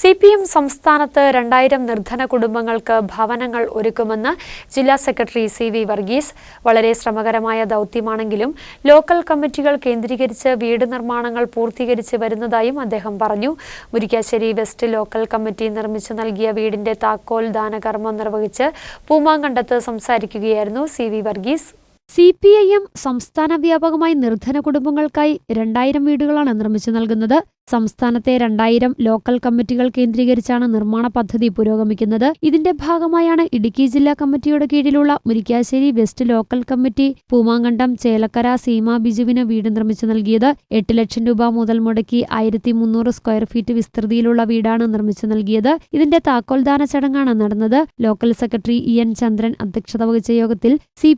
C P M സംസ്ഥാനത്ത് രണ്ടായിരം നിർധന കുടുംബങ്ങൾക്ക് ഭവനങ്ങൾ ഒരുക്കുമെന്ന് ജില്ലാ സെക്രട്ടറി സി വി വർഗീസ്. വളരെ ശ്രമകരമായ ദൗത്യമാണെങ്കിലും ലോക്കൽ കമ്മിറ്റികൾ കേന്ദ്രീകരിച്ച് വീട് നിർമ്മാണങ്ങൾ പൂർത്തീകരിച്ച് വരുന്നതായും അദ്ദേഹം പറഞ്ഞു. മുരിക്കാശ്ശേരി വെസ്റ്റ് ലോക്കൽ കമ്മിറ്റി നിർമ്മിച്ചു നൽകിയ വീടിന്റെ താക്കോൽ ദാനകർമ്മം നിർവഹിച്ച് പൂമാങ്കണ്ടത്ത് സംസാരിക്കുകയായിരുന്നു C V Varghese. C P I M സംസ്ഥാന വ്യാപകമായി നിർധന കുടുംബങ്ങൾക്കായി രണ്ടായിരം വീടുകളാണ് നിർമ്മിച്ചു നൽകുന്നത്. സംസ്ഥാനത്തെ രണ്ടായിരം ലോക്കൽ കമ്മിറ്റികൾ കേന്ദ്രീകരിച്ചാണ് നിർമ്മാണ പദ്ധതി പുരോഗമിക്കുന്നത്. ഇതിന്റെ ഭാഗമായാണ് ഇടുക്കി ജില്ലാ കമ്മിറ്റിയുടെ കീഴിലുള്ള Murikkassery west local committee Poomankandam Chelakkara Seema ബിജുവിന് വീട് നിർമ്മിച്ചു നൽകിയത്. എട്ട് ലക്ഷം രൂപ മുതൽ മുടക്കി ആയിരത്തി മുന്നൂറ് സ്ക്വയർ ഫീറ്റ് വിസ്തൃതിയിലുള്ള വീടാണ് നിർമ്മിച്ചു നൽകിയത്. ഇതിന്റെ താക്കോൽദാന ചടങ്ങാണ് നടന്നത്. Local secretary E N Chandran അധ്യക്ഷത വഹിച്ച യോഗത്തിൽ സി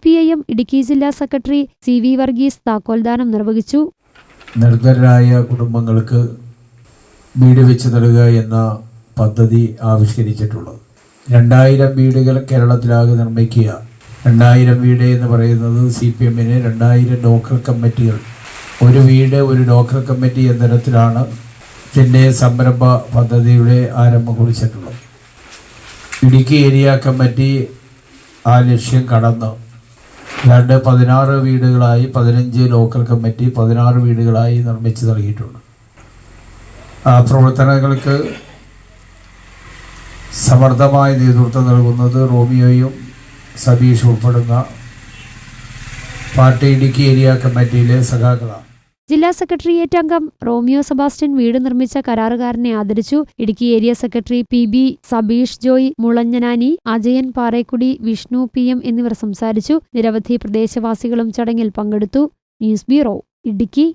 ഇടുക്കി ജില്ലാ സെക്രട്ടറി സി വി വർഗീസ് താക്കോൽദാനം നിർവഹിച്ചു. നിർദ്ധരായ കുടുംബങ്ങൾക്ക് വീട് വെച്ച് നൽകുക എന്ന പദ്ധതി ആവിഷ്കരിച്ചിട്ടുള്ളത്. രണ്ടായിരം വീടുകൾ കേരളത്തിലാകെ നിർമ്മിക്കുക. രണ്ടായിരം വീട് എന്ന് പറയുന്നത് സി പി എമ്മിന് രണ്ടായിരം ലോക്കൽ കമ്മിറ്റികൾ. ഒരു വീട് ഒരു ലോക്കൽ കമ്മിറ്റി എന്ന തരത്തിലാണ് ഇതിന്റെ സംരംഭ പദ്ധതിയുടെ ആരംഭം കുറിച്ചിട്ടുള്ളത്. ഇടുക്കി ഏരിയ കമ്മിറ്റി ആ ലക്ഷ്യം കടന്ന് രണ്ട് പതിനാറ് വീടുകളായി പതിനഞ്ച് ലോക്കൽ കമ്മിറ്റി പതിനാറ് വീടുകളായി നിർമ്മിച്ച് നൽകിയിട്ടുണ്ട്. ആ പ്രവർത്തനങ്ങൾക്ക് സമർത്ഥമായ നേതൃത്വം നൽകുന്നത് റോമിയോയും സതീഷ് ഉൾപ്പെടുന്ന പാർട്ടി ഇടുക്കി ഏരിയ കമ്മിറ്റിയിലെ സഖാക്കളാണ്. ജില്ലാ സെക്രട്ടേറിയറ്റ് അംഗം റോമിയോ സെബാസ്റ്റ്യൻ വീട് നിർമ്മിച്ച കരാറുകാരനെ ആദരിച്ചു. Idukki area secretary P B Sabeesh Joy Mulanjanani Ajayan Parekkudi Vishnu P M എന്നിവർ സംസാരിച്ചു. നിരവധി പ്രദേശവാസികളും ചടങ്ങിൽ പങ്കെടുത്തു. News bureau Idukki.